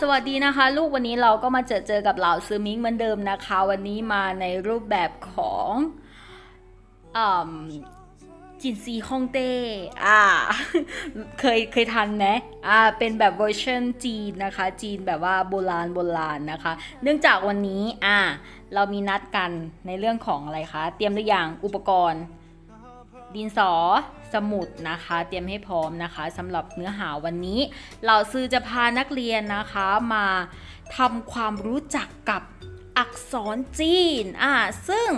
สวัสดีนะคะ ลูกวันนี้เราก็มาเจอเจอกับเหล่าซื้อมิงเหมือนเดิมนะคะ วันนี้มาในรูปแบบของอจินซีฮ่องเต้อ่า เคยเคยทันไหมอ่า เป็นแบบเวอร์ชันจีนนะคะ จีนแบบว่าโบราณโบราณนะคะ เนื่องจากวันนี้อ่า เรามีนัดกันในเรื่องของอะไรคะ เตรียมหรือยังอุปกรณ์ ดินสอ สมุดนะคะ เตรียมให้พร้อมนะคะสำหรับเนื้อหาวันนี้ เราซื้อจะพานักเรียนนะคะมาทำความรู้จักกับอักษรจีนอ่าซึ่ง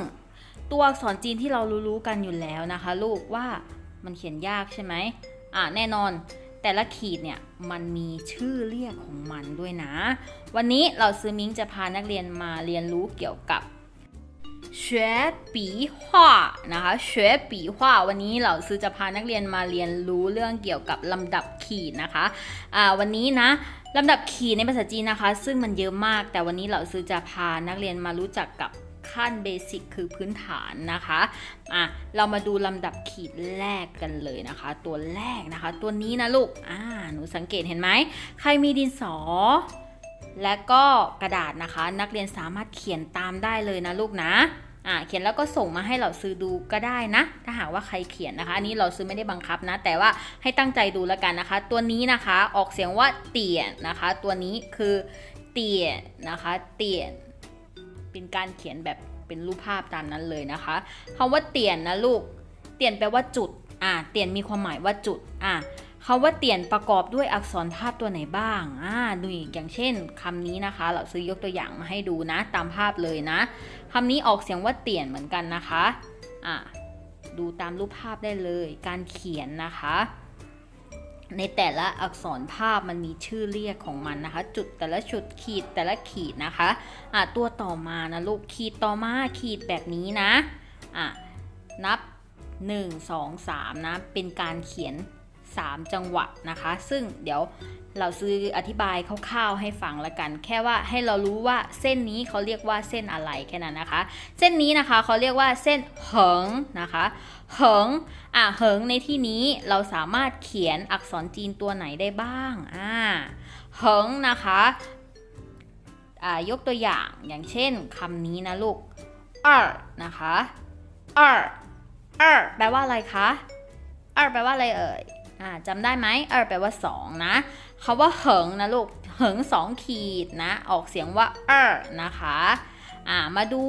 ตัวอักษรจีนที่เรารู้ๆกันอยู่แล้วนะคะ ลูกว่ามันเขียนยากใช่ไหมอ่าแน่นอนแต่ละขีดเนี่ยมันมีชื่อเรียกของมันด้วยนะ วันนี้เราซื้อมิงจะพานักเรียนมาเรียนรู้เกี่ยวกับ 学笔画นะคะ学笔画วันนี้เราซื้อจะพานักเรียนมาเรียนรู้เรื่องเกี่ยวกับลำดับขีดนะคะอ่าวันนี้นะลำดับขีดในภาษาจีนนะคะ ซึ่งมันเยอะมาก แต่วันนี้เราซื้อจะพานักเรียนมารู้จักกับขั้นเบสิกคือพื้นฐานนะคะอ่ะเรามาดูลำดับขีดแรกกันเลยนะคะ ตัวแรกนะคะ ตัวนี้นะลูกอ่าหนูสังเกตเห็นไหมใครมีดินสอ และก็กระดาษนะคะ นักเรียนสามารถเขียนตามได้เลยนะลูกนะอ่าเขียนแล้วก็ส่งมาให้เราซื้อดูก็ได้นะ ถ้าหากว่าใครเขียนนะคะ อันนี้เราซื้อไม่ได้บังคับนะ แต่ว่าให้ตั้งใจดูแล้วกันนะคะ ตัวนี้นะคะออกเสียงว่าเตี่ยนนะคะ ตัวนี้คือเตี่ยนนะคะ เตี่ยนเป็นการเขียนแบบเป็นรูปภาพตามนั้นเลยนะคะคำว่าเตี่ยนนะลูก เตี่ยนแปลว่าจุดอ่าเตี่ยนมีความหมายว่าจุดอ่า คำว่าเตี่ยนประกอบด้วยอักษรภาพตัวไหนบ้างอ่าดูอย่างเช่นคำนี้นะคะ เราซื้อยกตัวอย่างมาให้ดูนะ ตามภาพเลยนะคำนี้ออกเสียงว่าเตี่ยนเหมือนกันนะคะอ่าดูตามรูปภาพได้เลย การเขียนนะคะ ในแต่ละอักษรภาพมันมีชื่อเรียกของมันนะคะ จุดแต่ละจุดขีดแต่ละขีดนะคะอะตัวต่อมานะลูกขีดต่อมาขีดแบบนี้นะอะนับ 1 2 3นะเป็นการเขียน 3 จังหวัดนะคะ ซึ่งเดี๋ยวเราซื้ออธิบายคร่าวๆให้ฟังละกัน แค่ว่าให้เรารู้ว่าเส้นนี้เขาเรียกว่าเส้นอะไรแค่นั้นนะคะ เส้นนี้นะคะเขาเรียกว่าเส้นเหิงนะคะเหิงอะเหิงในที่นี้เราสามารถเขียนอักษรจีนตัวไหนได้บ้างอ่าเหิงนะคะอ่ายกตัวอย่างอย่างเช่นคำนี้นะลูกเอรนะคะเอรเอรแปลว่าอะไรคะเอรแปลว่าอะไรเอ่ย อ่าจำได้ไหม二แปลว่า 2 นะคาว่าเหิงนะลูกเหิงสองขีดนะ ออกเสียงว่า二นะคะอ่ามาดู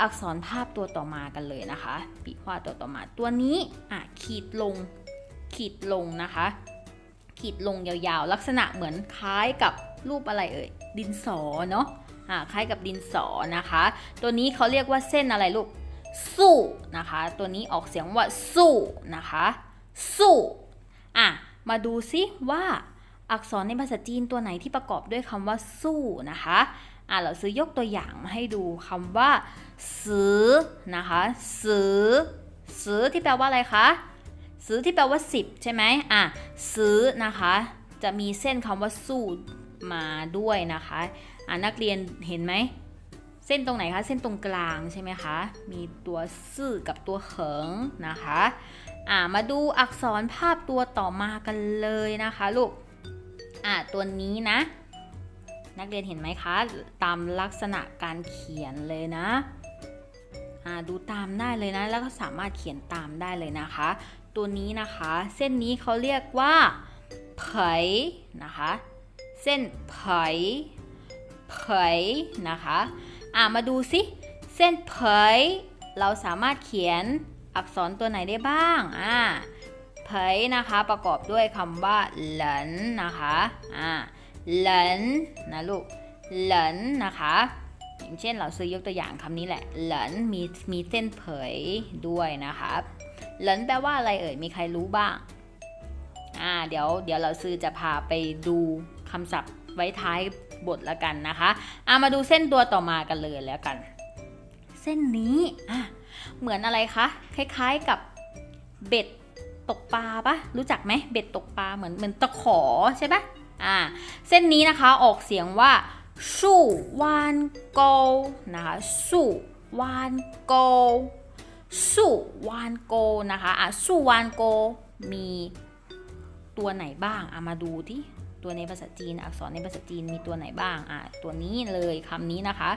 อักษรภาพตัวต่อมากันเลยนะคะ ปีกว่าตัวต่อมาตัวนี้อะขีดลงขีดลงนะคะ ขีดลงยาวๆ ลักษณะเหมือนคล้ายกับรูปอะไรเอ่ยดินสอเนาะอ่าคล้ายกับดินสอนะคะ ตัวนี้เขาเรียกว่าเส้นอะไรลูก สู้นะคะ ตัวนี้ออกเสียงว่าสู้นะคะ สู้อะมาดูซิว่าอักษรในภาษาจีนตัวไหนที่ประกอบด้วยคำว่าสู้นะคะอะเราซื้อยกตัวอย่างมาให้ดูคำว่าซื้อนะคะซื้อซื้อที่แปลว่าอะไรคะซื้อที่แปลว่า 10 ใช่ไหมอะซื้อนะคะ จะมีเส้นคำว่าสู้มาด้วยนะคะอะนักเรียนเห็นไหมเส้นตรงไหนคะ เส้นตรงกลางใช่ไหมคะ มีตัวซื่อกับตัวเขิงนะคะ อะมาดูอักษรภาพตัวต่อมากันเลยนะคะลูกอะตัวนี้นะ นักเรียนเห็นไหมคะ ตามลักษณะการเขียนเลยนะอ่าดูตามได้เลยนะ แล้วก็สามารถเขียนตามได้เลยนะคะ ตัวนี้นะคะ เส้นนี้เขาเรียกว่าเผยนะคะ เส้นเผยเผยนะคะอ่ามาดูสิเส้นเผยเราสามารถเขียน อักษรตัวไหนได้บ้าง อ่าเผยนะคะ ประกอบด้วยคำว่าเหลินนะคะ อ่าเหลินนะลูกเหลินนะคะอย่างเช่นเราซื้อยกตัวอย่างคำนี้แหละเหลินมีมีเส้นเผยด้วยนะคะเหลินแปลว่าอะไรเอ่ยมีใครรู้บ้างอ่าเดี๋ยวเดี๋ยวเราซื้อจะพาไปดูคำศัพท์ไว้ท้ายบทละกันนะคะอ่ามาดูเส้นตัวต่อมากันเลยแล้วกัน เส้นนี้อะ เหมือนอะไรคะ คล้ายๆกับเบ็ดตกปลาปะรู้จักไหมเบ็ดตกปลาเหมือนเหมือนตะขอใช่ปะอ่า เส้นนี้นะคะออกเสียงว่าสู้วานโกนะคะสู้วานโกสู้วานโกนะคะอะสู้วานโกมีตัวไหนบ้างอะมาดูที่ตตัวในภาษาจีน อักษรในภาษาจีนมีตัวไหนบ้างอะตัวนี้เลยคำนี้นะคะ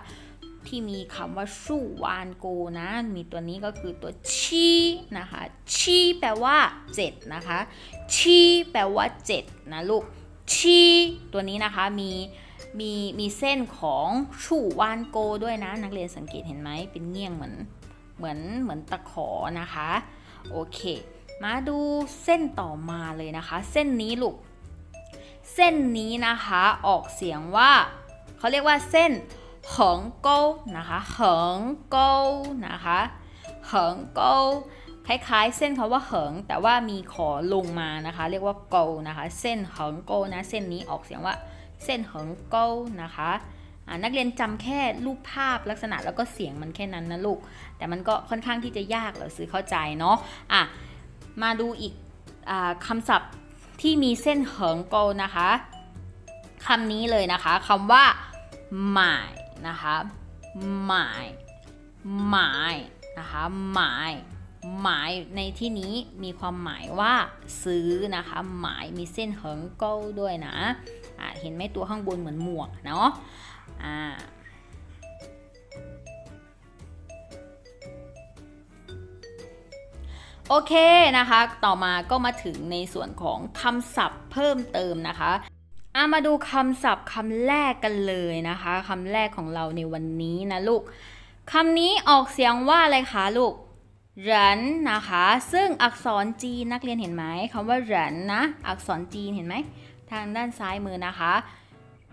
ที่มีคำว่าสู้วานโกนะ มีตัวนี้ก็คือตัวชีนะคะ ชีแปลว่า7นะคะ ชีแปลว่า7นะลูก ชีตัวนี้นะคะมีมีมีเส้นของชู่วานโกด้วยนะ นักเรียนสังเกตเห็นไหมเป็นเงี้ยงเหมือนเหมือนเหมือนตะขอนะคะ โอเค มาดูเส้นต่อมาเลยนะคะ เส้นนี้ลูก เส้นนี้นะคะออกเสียงว่าเขาเรียกว่าเส้น เหิงโกวนะคะเหิงโกวนะคะเหิงโกวคล้ายๆ เส้นคาว่าเหิง แต่ว่ามีขอลงมานะคะ เรียกว่าโกนะคะ เส้นเหิงโกนะ เส้นนี้ออกเสียงว่า เส้นเหิงโกนะคะนักเรียนจำแค่รูปภาพลักษณะแล้วก็เสียงมันแค่นั้นนะลูก แต่มันก็ค่อนข้างที่จะยากเหรอซื้อเข้าใจเนาะอะมาดูอีกอาคำศัพท์ที่มีเส้นเหิงโกนะคะคำนี้เลยนะคะคำว่าหมาย นะคะหมายหมายนะคะหมายหมายในที่นี้มีความหมายว่าซื้อนะคะ หมายมีเส้นเหิงเก้าด้วยนะะเห็นไหมตัวข้างบนเหมือนหมวกเนาะอ่าโอเคนะคะ ต่อมาก็มาถึงในส่วนของคำศัพท์เพิ่มเติมนะคะ อามาดูคำศัพท์คำแรกกันเลยนะคะคำแรกของเราในวันนี้นะลูกคำนี้ออกเสียงว่าอะไรคะลูกเหรินนะคะ ซึ่งอักษรจีนนักเรียนเห็นไหมคำว่าเหรินนะ อักษรจีนเห็นไหมทางด้านซ้ายมือนะคะ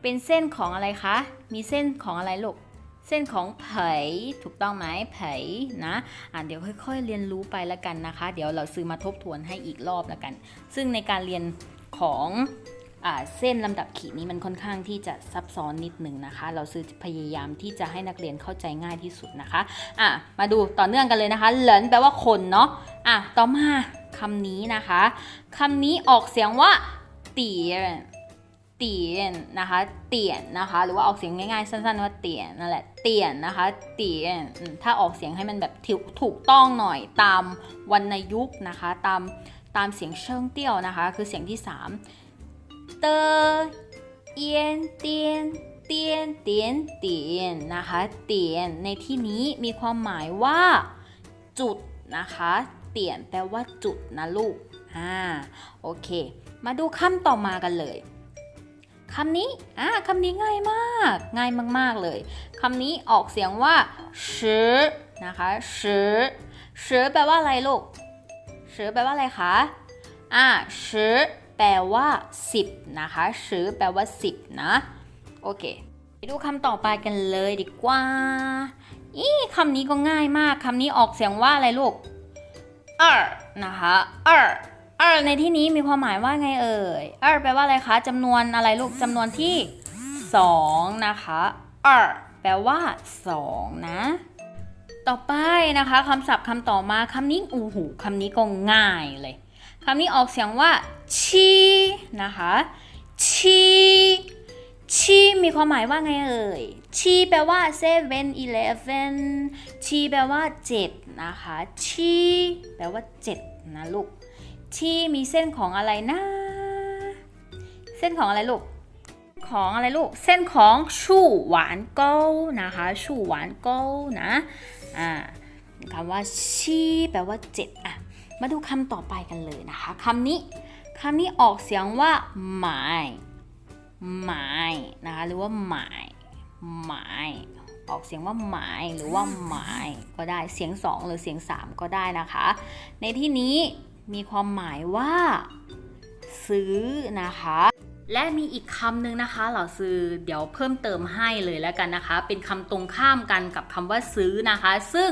เป็นเส้นของอะไรคะ มีเส้นของอะไรลูกเส้นของเผยถูกต้องไหมเผยนะอะเดี๋ยวค่อยๆ เรียนรู้ไปล้วกันนะคะ เดี๋ยวเราซื้อมาทบทวนให้อีกรอบล้วกัน ซึ่งในการเรียนของ เส้นลำดับขีดนี้มันค่อนข้างที่จะซับซ้อนนิดหนึ่งนะคะ เราซื้อพยายามที่จะให้นักเรียนเข้าใจง่ายที่สุดนะคะอะมาดูต่อเนื่องกันเลยนะคะเหลินแปลว่าคนเนาะอะต่อมาคำนี้นะคะคำนี้ออกเสียงว่าเตียนเตียนนะคะเตียนนะคะ หรือว่าออกเสียงง่ายๆสั้นๆว่าเตียนนั่นแหละเตียนนะคะเตียนถ้าออกเสียงให้มันแบบถูกถูกต้องหน่อยตามวรรณยุกต์นะคะ ตามตามเสียงเชิงเตี้ยวนะคะ คือเสียงที่ 3 เตเอียนเตียนเตียนเตียนเตียนนะคะเตียนในที่นี้มีความหมายว่า จุดนะคะเตียนแปลว่าจุดนะลูกอ่าโอเค มาดูคำต่อมากันเลยคำนี้อ่าคำนี้ง่ายมาก ง่ายมาก ๆ เลย คำนี้ออกเสียงว่าชือนะคะชือชือแปลว่าอะไรลูกชือแปลว่าอะไรคะ อ่าชือ แปลว่า 10 นะคะซื้อแปลว่า 10 นะ โอเคไปดูคำต่อไปกันเลยดีกว่า อีคำนี้ก็ง่ายมากคำนี้ออกเสียงว่าอะไรลูกเออนะคะเออเออในที่นี้มีความหมายว่าไงเอ่ยเออแปลว่าอะไรคะจำนวนอะไรลูกจำนวนที่ 2 นะคะเออแปลว่า 2 นะต่อไปนะคะคำศัพท์คำต่อมาคำนี้ อูหูคำนี้ก็ง่ายเลยคำนี้ออกเสียงว่า ชีนะคะ ชีชีมีความหมายว่าไงเอ่ย ชีแปลว่า seven eleven ชีแปลว่า7นะคะ ชีแปลว่า7นะลูก ชีมีเส้นของอะไรนะ เส้นของอะไรลูก ของอะไรลูก เส้นของชู่หวานเก้านะคะ ชู่หวานเก้านะ อ่าคำว่าชีแปลว่า7อะ มาดูคำต่อไปกันเลยนะคะคำนี้ คำนี้ออกเสียงว่าหมายหมายนะคะหรือว่าหมายหมายออกเสียงว่าหมายหรือว่าหมายก็ได้เสียง 2 หรือเสียง 3 ก็ได้นะคะ ในที่นี้มีความหมายว่า ซื้อนะคะ และมีอีกคำหนึ่งนะคะเหล่าซื้อเดี๋ยวเพิ่มเติมให้เลยแล้วกันนะคะ เป็นคำตรงข้ามกันกับคำว่าซื้อนะคะ ซึ่ง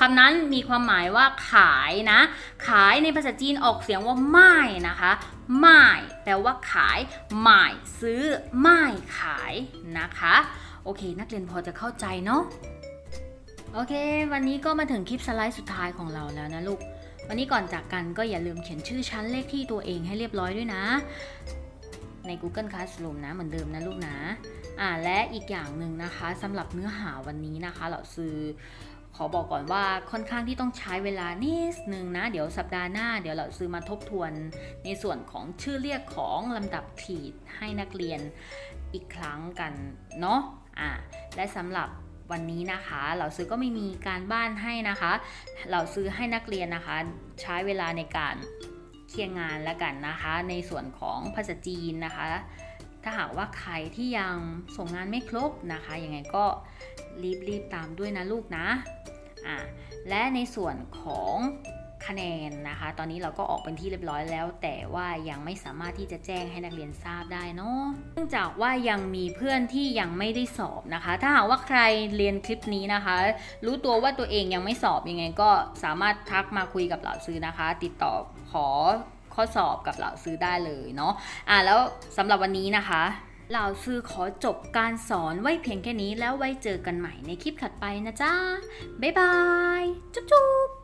คำนั้นมีความหมายว่าขายนะ ขายในภาษาจีนออกเสียงว่าไม่นะคะไม่แปลว่าขายไม่ซื้อไม่ขายนะคะ โอเค นักเรียนพอจะเข้าใจเนาะโอเค วันนี้ก็มาถึงคลิปสไลด์สุดท้ายของเราแล้วนะลูกวันนี้ก่อนจากกันก็อย่าลืมเขียนชื่อชั้นเลขที่ตัวเองให้เรียบร้อยด้วยนะ ใน Google Classroom นะเหมือนเดิมนะลูกนะอ่าและอีกอย่างหนึ่งนะคะสำหรับเนื้อหาวันนี้นะคะเราซื้อขอบอกก่อนว่าค่อนข้างที่ต้องใช้เวลานิดนึงนะ เดี๋ยวสัปดาห์หน้าเดี๋ยวเราซื้อมาทบทวนในส่วนของชื่อเรียกของลำดับขีดให้นักเรียนอีกครั้งกันเนาะอะและสำหรับวันนี้นะคะเราซื้อก็ไม่มีการบ้านให้นะคะเราซื้อให้นักเรียนนะคะ ใช้เวลาในการ เคลียร์งานแล้วกันนะคะ ในส่วนของภาษาจีนนะคะ ถ้าหากว่าใครที่ยังส่งงานไม่ครบนะคะยังไงก็รีบๆตามด้วยนะลูกนะอะและในส่วนของคะแนนนะคะ ตอนนี้เราก็ออกเป็นที่เรียบร้อยแล้ว แต่ว่ายังไม่สามารถที่จะแจ้งให้นักเรียนทราบได้เนาะ เนื่องจากว่ายังมีเพื่อนที่ยังไม่ได้สอบนะคะ ถ้าหากว่าใครเรียนคลิปนี้นะคะ รู้ตัวว่าตัวเองยังไม่สอบยังไงก็สามารถทักมาคุยกับเหล่าซื้อนะคะ ติดต่อ ขอข้อสอบกับเหล่าซื้อได้เลยเนาะอะแล้วสำหรับวันนี้นะคะเหล่าซื้อขอจบการสอนไว้เพียงแค่นี้แล้วไว้เจอกันใหม่ในคลิปถัดไปนะจ๊ะบ๊ายบาย จุ๊บ